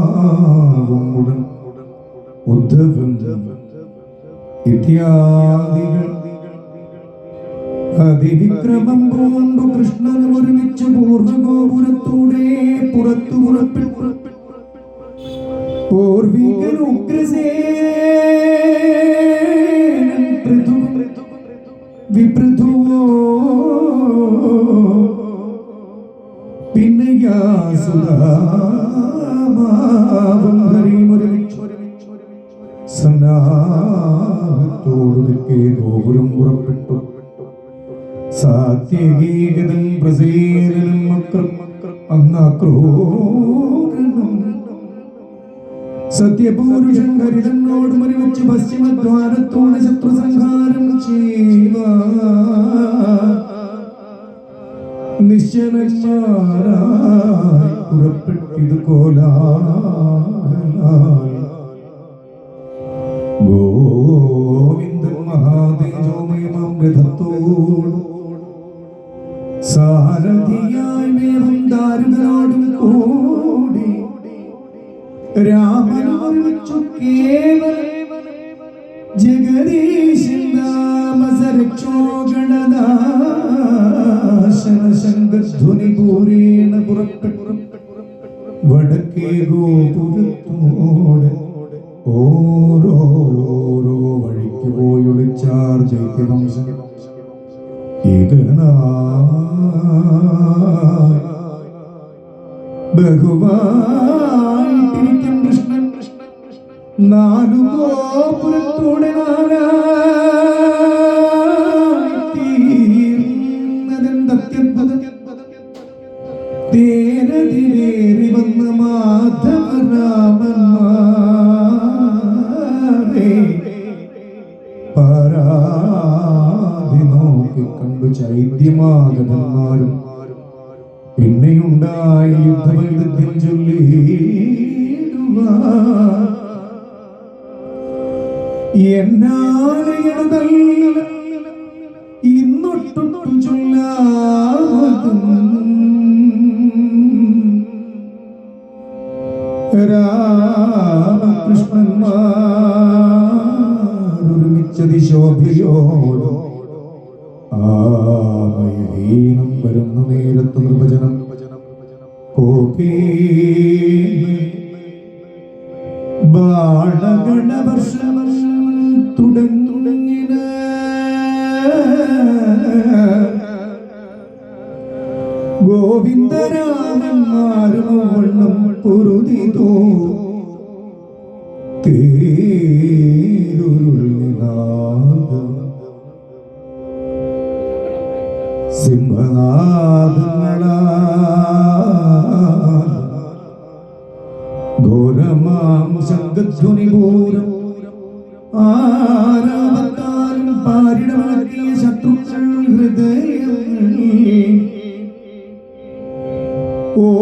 കൃതവർമാവുമുടൻ ഉദ്ധവൻ ഇത്യാദികൾ. അതിവിക്രമം കൊണ്ടു കൃഷ്ണൻ ഒരുമിച്ച് പൂർവഗോപുരത്തൂടെ പുറത്തു പുറപ്പെട്ടു പൂർവികൻ ഉഗ്രസേനൻ ഗോപുരം പുറപ്പെട്ടു സാത്യഗീകതൻ പ്രസേനനും മക്രം അങ്ങാക്രോകനും സത്യപൂരുഷൻ ഹരിതനോട് മറിവച്ച് പശ്ചിമദ്വാരത്തോടെ ശത്രു സംഹാരം ചെയ്യുക. നിശ്ചലന്മാരായി പുറപ്പെട്ടിത് കോലാഹലായി ശംഖധ്വനി പൂരേണ പുറപ്പെട്ടു. വടക്കേ ഗോപുരത്തോടെ ഓരോരോ വഴിക്ക് പോയി ഒളിച്ചാർ ചൈത്യവംശം ഏകനായി ബഹുവായിട്ടിരിക്കും കൃഷ്ണൻ. നാലു ഗോപുരത്തോടെ നാലായിത്തീർന്നതെന്തത്യദ്ഭുതം കണ്ടു ചൈത്യമാഗതന്മാരും പിന്നെയുണ്ടായി യുദ്ധവൈദഗ്ധ്യം ചൊല്ലിയിടുക എന്നാലും ഇന്നൊട്ടൊട്ടു ചൊല്ലാവതും ഗോവിന്ദരാമന്മാരും വണ്ണം പൊരുതിതോ തേരുരുളിനാദം സിംഹനാദങ്ങളാ ഘോരമാം ശബ്ദധ്വനിപൂരം ആരാമത്താലും പാരിടമാക്കിയ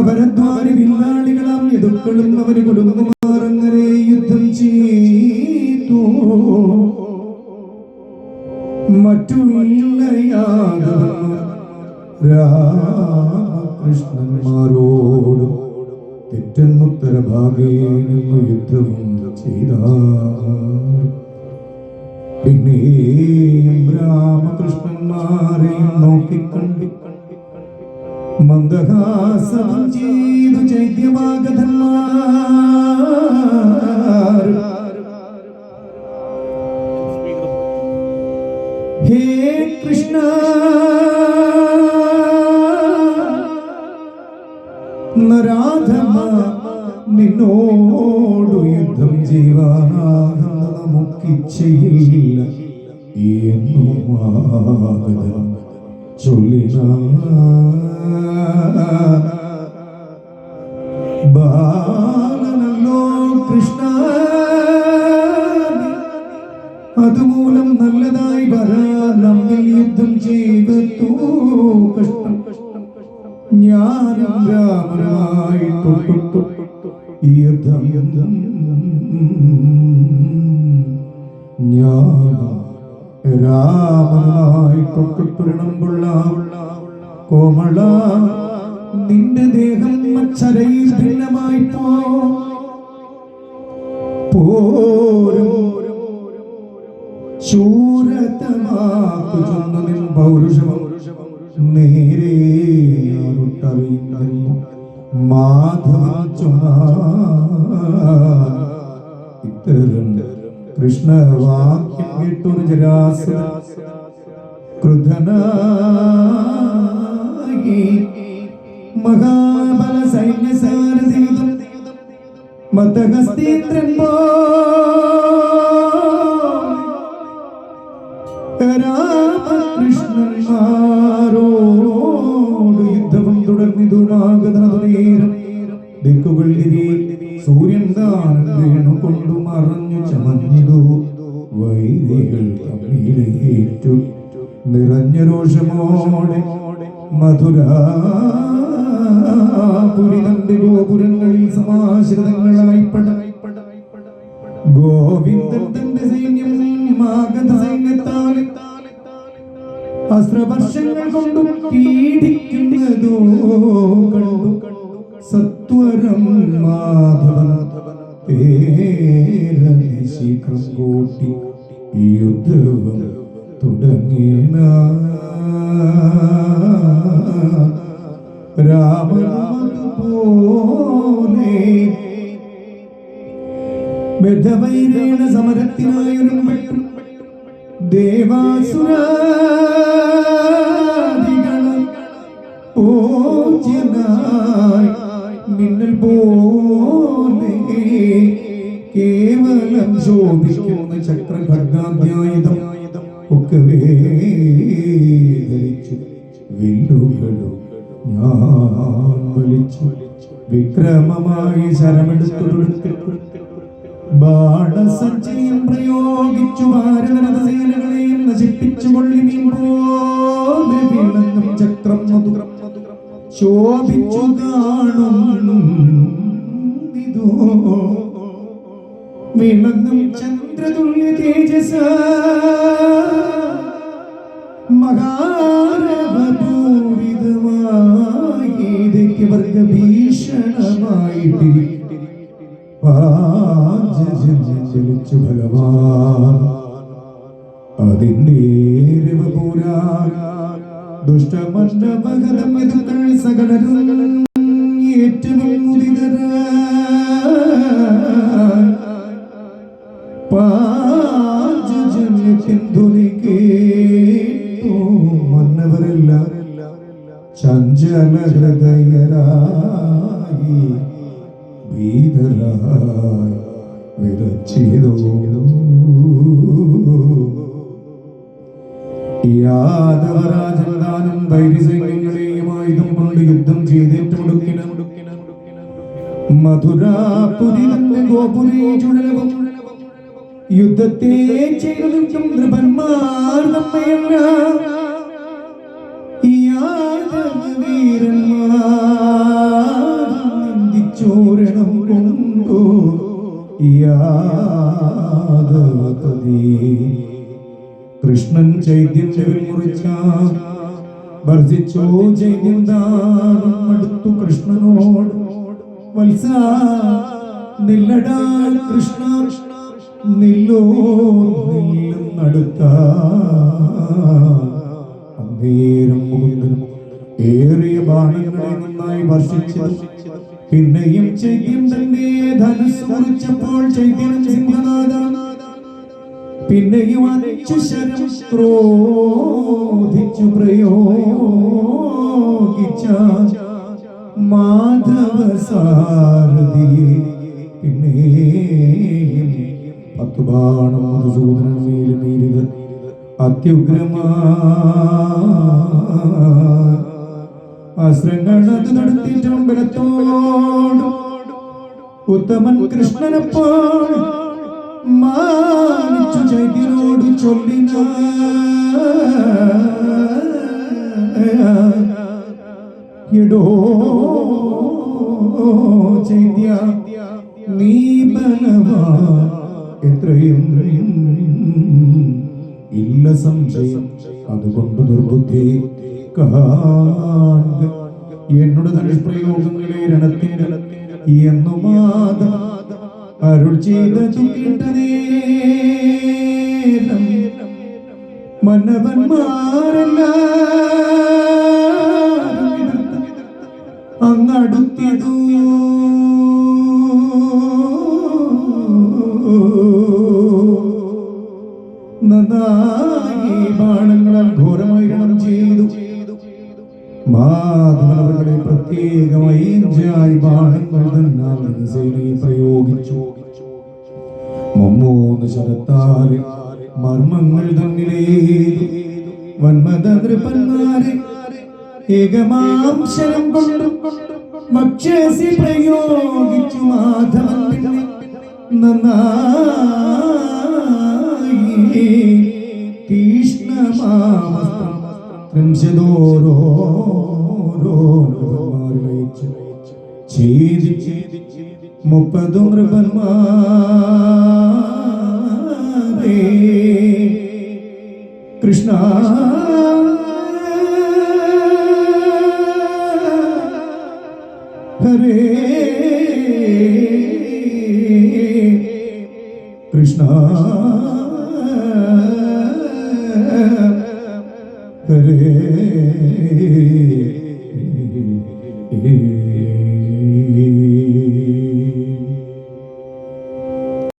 അവരദ്വാരി വില്ലാളികളാം അവർ കുടുംബമാറങ്ങനെ യുദ്ധം ചെയ്തു. യാദവന്മാർ രാമകൃഷ്ണന്മാരോടും തെറ്റെന്നുത്തര യുദ്ധം ചെയ്ത പിന്നെയും രാമകൃഷ്ണന്മാരെയും നോക്കിക്കണ്ടി മന്ദഹാസം ചെയ്തു ചൈത്യമാകധന്മാർ ഹേ കൃഷ്ണ. നരാധമ നിന്നോടു യുദ്ധം ചെയ്യുവാനാകുന്ന നമുക്കിച്ഛയില്ല എന്നും ചൊല്ലിനാ ചൊല്ലിന. ബാലനല്ലോ കൃഷ്ണ. അതുമൂലം നല്ലതായി വരാൻ നമ്മിൽ യുദ്ധം ചെയ്തു. കഷ്ടം ഞാനും രാമനായി തൊട്ടു യുദ്ധം യുദ്ധം ഞാൻ രാമനായി തൊട്ടിട്ടുള്ള കോമള നിന്റെ ദേഹം അച്ചരയിൽ ഭിന്നമായി പോരും ശൂരതമാക്കുചൊന്നതിൻ പൗരുഷമം നേരെ അറിയുന്നു ഇത്തരം കൃഷ്ണവാക്യം കേട്ടൊരു ജരാസ ക്രുധനായി മഹാബല സൈന്യസാരഥീതം മതഹസ്തീന്ദ്രൻ രാമകൃഷ്ണന്മാരോട് യുദ്ധം തുടർന്നിതുമാകുന്നതുനേരം ദിക്കുകൾ സൂര്യൻ താൻ കൊണ്ടു മറഞ്ഞു ചമഞ്ഞിതു വൈരികൾ തമ്മിലേറ്റു നിറഞ്ഞ രോഷമോടെ മധുരാപുരിതന്റെ ഗോപുരങ്ങളിൽ സമാശ്രിതങ്ങളായി ഗോവിന്ദൻ തന്റെ സൈന്യം മാഗധ സൈന്യത്താലെ അസ്ത്രവർഷങ്ങൾ കൊണ്ടും പീഡിക്കുന്നതോ സത്വരം മാധവൻ ശീഘ്രം കൂട്ടി യുദ്ധവും തുടങ്ങിയ രാമപോലെ ബദ്ധവൈരേണ സമരത്തിനായൊരുമ്പെട്ടും പൂജ്യനായി മിന്നൽ പോലെ കേവലം ശോഭിക്കുന്ന ചക്രഭർഗാധ്യായുധം ഒക്കെ ധരിച്ചു വില്ലുകളും വിക്രമമായി ശരമെടുത്തു ബാണസഞ്ചയം പ്രയോഗിച്ചു ഭാരതരഥസേനകളെയും നശിപ്പിച്ചു ചക്രം ശോഭിച്ചു കാണും ചന്ദ്രതുല്യ തേജസ. ഭീഷണമായിട്ടിരിക്കും ചലിച്ചു ഭഗവാൻ അതിന്റെ രവപൂരാ ദുഷ്ടമണ്ഡപകരം സകല സകലരും യാദവരാജൻ താനും വൈരിസൈന്യങ്ങളെയും ആയുധം കൊണ്ട് യുദ്ധം ചെയ്തേറ്റുമുടുക്കിന മധുരാപുരി തന്നെ ഗോപുരേ ചുഴലവും. യുദ്ധത്തെ ചെയ്തു നിൽക്കും നൃപന്മാർ നമ്മയല്ല നിന്ദിച്ചോരണം കൊണ്ടു. കൃഷ്ണൻ ചൈദ്യം മുറിച്ച വർദ്ധിച്ചോ അടുത്തു കൃഷ്ണനോട്. വത്സ നില്ലടാ കൃഷ്ണ നില്ലോ നില്ലെന്നടുത്ത അന്നേരം മുകുന്ദനും ഏറിയ ബാണങ്ങളെ നന്നായി വർഷിച്ചു പിന്നെയും ചൈത്യം തന്നെ ധനുസ് മുറിച്ചപ്പോൾ ചൈത്യം സിംഹനാഥ പിന്നെയും അഞ്ചു ശരം ക്രോധിച്ചു പ്രയോഗിച്ച മാധവ സാരഥി പിന്നെയും പത്തു ബാണം മധുസൂദനൻ മേലുമേരുത് അത്യുഗ്രമാ അസ്രങ്ങളത് നടത്തിയിട്ടും ബലത്തോട് ഉത്തമൻ കൃഷ്ണനപ്പോൾ മാനിച്ചു ചൈത്യനോട് ചൊല്ലിന. എടോ ചൈത്യ നീ ബലവാ. എത്രയും ഇല്ല സംശയം അതുകൊണ്ട് ദുർബുദ്ധി കാണുക എന്നോട് പ്രയോഗങ്ങളെ രണത്തിന്റെ എന്നു മാതം അരുൾ ചെയ്തതു കേട്ടതേരം മന്നവന്മാരെല്ലാം നന്നായി ബാണങ്ങളാൽ ഘോരമായി ചെയ്തു. മാധവനവരുടെ പ്രത്യേകമായി പ്രയോഗിച്ചു. മുമ്മൂന്ന് ശരത്താൽ മർമ്മങ്ങൾ തന്നിലേതു. വന്മത നൃപന്മാരെ ഏകമാംശരം കൊണ്ടും ഭക്ഷ്യസി പ്രയോഗിച്ചു മാധവൻ നന്നായി തീഷ്ണമാമസ്ത്രം. ത്രിംശതോരോരോച്ചു ഛേദിച്ച് മുപ്പതു നൃപന്മാരേ കൃഷ്ണ. ഹരേ. കൃഷ്ണ.